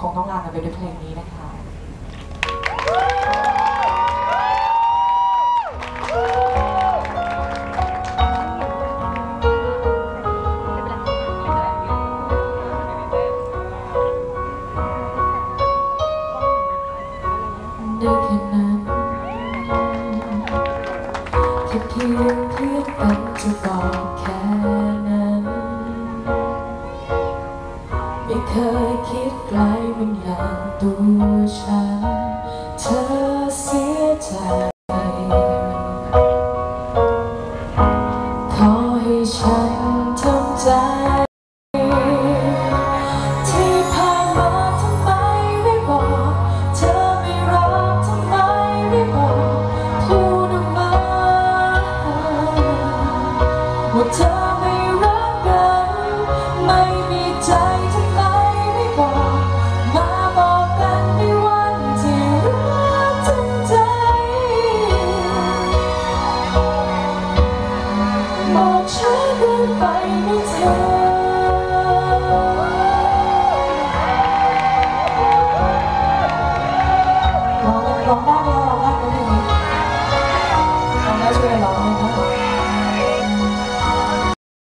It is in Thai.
คงต้องลากันไปด้วยเพลงนี้นะคะได้แค่นั้นแค่เพียงเพื่อนกันจะบอกแค่นั้น ไม่เคย คิดไกลมันอย่างตัวฉัน เธอเสียใจ ขอให้ฉันทำใจ ที่ผ่านมาทำไมไม่บอก เธอไม่รักทำไมไม่บอก พูดออกมาว่าเธอ ช้าเกินไปไม่เธอ